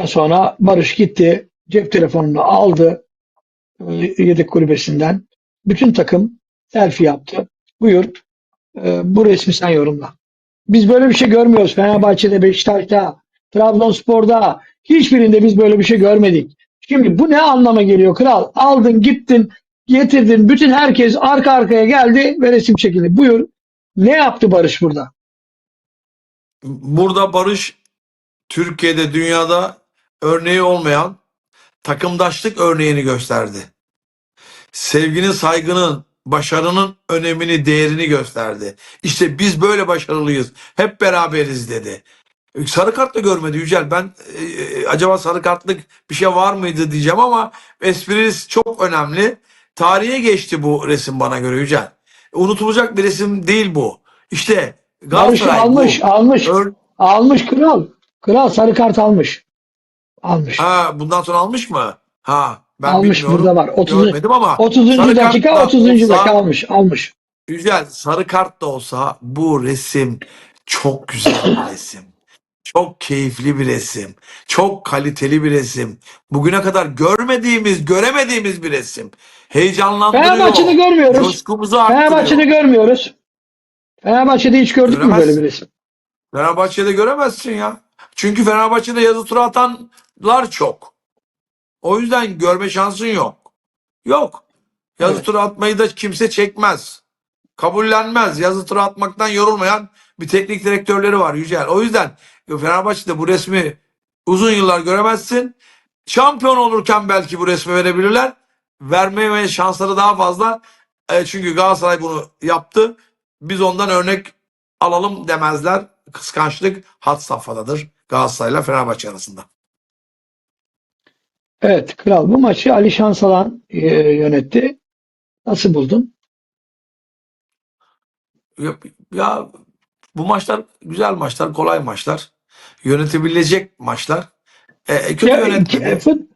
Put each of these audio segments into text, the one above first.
sonra Barış gitti. Cep telefonunu aldı. e, Yedek kulübesinden. Bütün takım selfie yaptı. Buyur. e, bu resmi sen yorumla. Biz böyle bir şey görmüyoruz. Fenerbahçe'de, Beşiktaş'ta, Trabzonspor'da hiçbirinde biz böyle bir şey görmedik. Şimdi bu ne anlama geliyor kral? Aldın gittin getirdin bütün herkes arka arkaya geldi ve resim çekildi. Buyur. Ne yaptı Barış burada? Burada Barış Türkiye'de dünyada örneği olmayan takımdaşlık örneğini gösterdi. Sevginin, saygının, başarının önemini, değerini gösterdi. İşte biz böyle başarılıyız. Hep beraberiz dedi. Sarı kart da görmedi Yücel. Ben e, e, acaba sarı kartlık bir şey var mıydı diyeceğim ama esprisi çok önemli. Tarihe geçti bu resim bana göre Yücel. Unutulacak bir resim değil bu. İşte Galatasaray bu. almış, almış, Ör- almış kral. Kral sarı kart almış. Almış. Ha bundan sonra almış mı? Ha ben almış bilmiyorum. burada var. 30. Görmedim ama 30. sarı dakika kart da 30. dakika almış. Almış. güzel sarı kart da olsa bu resim çok güzel bir resim. Çok keyifli bir resim. Çok kaliteli bir resim. Bugüne kadar görmediğimiz, göremediğimiz bir resim. Heyecanlandırıyor. Fenerbahçe'de görmüyoruz. Coşkumuzu arttırıyor. Fenerbahçe'de görmüyoruz. Fenerbahçe'de hiç gördük mü Göremez. böyle bir resim? Fenerbahçe'de göremezsin ya. Çünkü Fenerbahçe'de yazı tura atanlar çok. O yüzden görme şansın yok. Yok. Yazı Evet. tura atmayı da kimse çekmez. Kabullenmez. Yazı tura atmaktan yorulmayan bir teknik direktörleri var Yücel. O yüzden Fenerbahçe'de bu resmi uzun yıllar göremezsin. Şampiyon olurken belki bu resmi verebilirler. Vermeye şansları daha fazla. E, çünkü Galatasaray bunu yaptı. Biz ondan örnek alalım demezler. Kıskançlık hat safhadadır Galatasaray'la Fenerbahçe arasında. Evet kral bu maçı Ali Şansalan e, yönetti. Nasıl buldun? Ya, ya bu maçlar güzel maçlar, kolay maçlar. Yönetebilecek maçlar. E, e, kötü yönetmedi. ke- fut-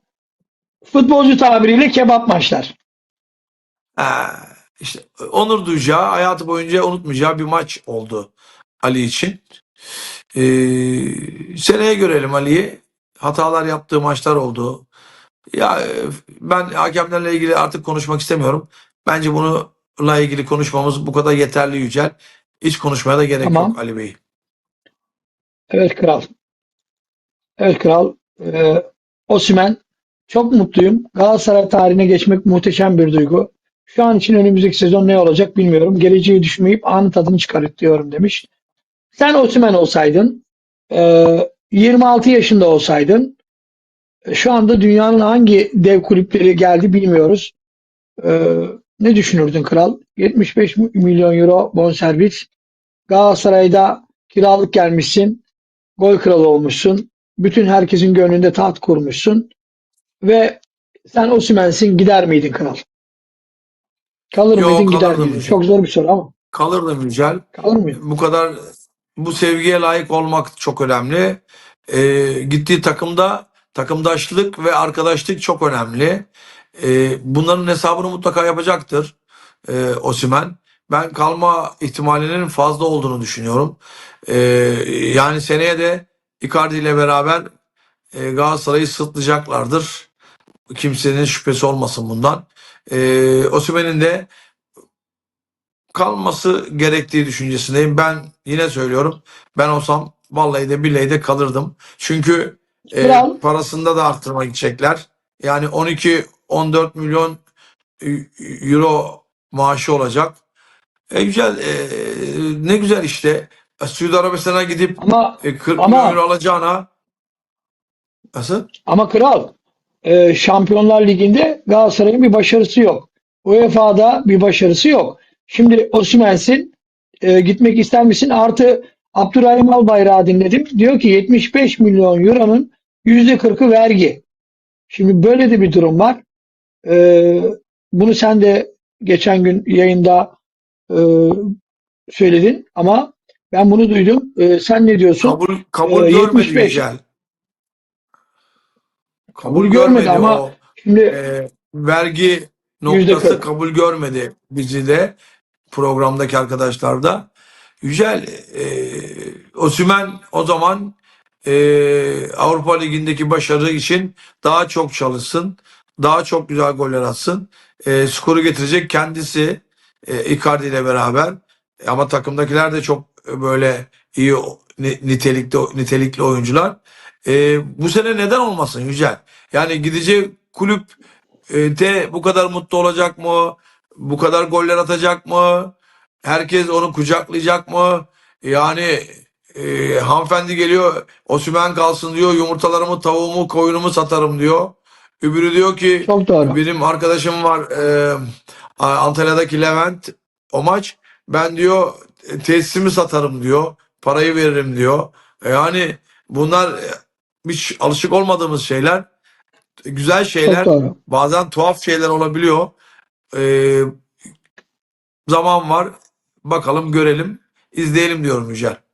futbolcu tabiriyle kebap maçlar. Ha, işte onur duyacağı, hayatı boyunca unutmayacağı bir maç oldu Ali için. Ee, seneye görelim Ali'yi. Hatalar yaptığı maçlar oldu. Ya e, ben hakemlerle ilgili artık konuşmak istemiyorum. Bence bununla ilgili konuşmamız bu kadar yeterli Yücel. Hiç konuşmaya da gerek Tamam. yok Ali Bey. Evet kral. Evet kral. Ee, Osimhen çok mutluyum. Galatasaray tarihine geçmek muhteşem bir duygu. Şu an için önümüzdeki sezon ne olacak bilmiyorum. Geleceği düşünmeyip anın tadını çıkarıp diyorum demiş. Sen Osimhen olsaydın, e, 26 yaşında olsaydın, e, şu anda dünyanın hangi dev kulüpleri geldi bilmiyoruz. E, ne düşünürdün kral? 75 milyon euro bonservis. Galatasaray'da kiralık gelmişsin. Gol kralı olmuşsun. Bütün herkesin gönlünde taht kurmuşsun. Ve sen Osimhen'sin gider miydin kral? Kalır Yok, mıydın gider miydin? Çok zor bir soru ama. Kalırdım Yücel. Kalır mıydın? bu kadar bu sevgiye layık olmak çok önemli. Ee, gittiği takımda takımdaşlık ve arkadaşlık çok önemli. Ee, bunların hesabını mutlaka yapacaktır e, Osimhen. Ben kalma ihtimalinin fazla olduğunu düşünüyorum. Ee, yani seneye de Icardi ile beraber e, Galatasaray'ı sırtlayacaklardır. Kimsenin şüphesi olmasın bundan. Ee, Osimhen'in de kalması gerektiği düşüncesindeyim. Ben yine söylüyorum. Ben olsam vallahi de billahi de kalırdım. Çünkü e, parasında da arttırma gidecekler. Yani 12-14 milyon e, euro maaşı olacak. E, güzel. e, ne güzel işte. Suudi Arabistan'a gidip Ama e, 40 Ama- milyon euro alacağına nasıl? ama kral e, Şampiyonlar Ligi'nde Galatasaray'ın bir başarısı yok. UEFA'da bir başarısı yok. Şimdi Osimhen'sin e, gitmek ister misin? Artı Abdurrahim Albayrak'ı dinledim. Diyor ki 75 milyon euronun %40'ı vergi. Şimdi böyle de bir durum var. E, bunu sen de geçen gün yayında e, söyledin ama ben bunu duydum. E, sen ne diyorsun? Kabul kabul görmedi 75. güzel. Kabul, Kabul görmedi, görmedi ama o. Şimdi e, vergi noktası kırk. kabul görmedi bizi de programdaki arkadaşlar da. Yücel e, Osümen o zaman e, Avrupa Ligi'ndeki başarı için daha çok çalışsın. Daha çok güzel goller atsın. E, skoru getirecek kendisi e, Icardi ile beraber. Ama takımdakiler de çok böyle iyi o- ni- nitelikli nitelikli oyuncular. E, bu sene neden olmasın Yücel? Yani gideceği kulüp e, de bu kadar mutlu olacak mı? Bu kadar goller atacak mı? Herkes onu kucaklayacak mı? Yani e, hanımefendi geliyor Osimhen kalsın diyor yumurtalarımı tavuğumu koyunumu satarım diyor. Öbürü diyor ki Çok doğru. benim arkadaşım var e, Antalya'daki Levent o maç ben diyor e, tesisimi satarım diyor parayı veririm diyor. E, Yani bunlar e, hiç alışık olmadığımız şeyler güzel şeyler bazen tuhaf şeyler olabiliyor. E, zaman var bakalım görelim izleyelim diyorum Yücel.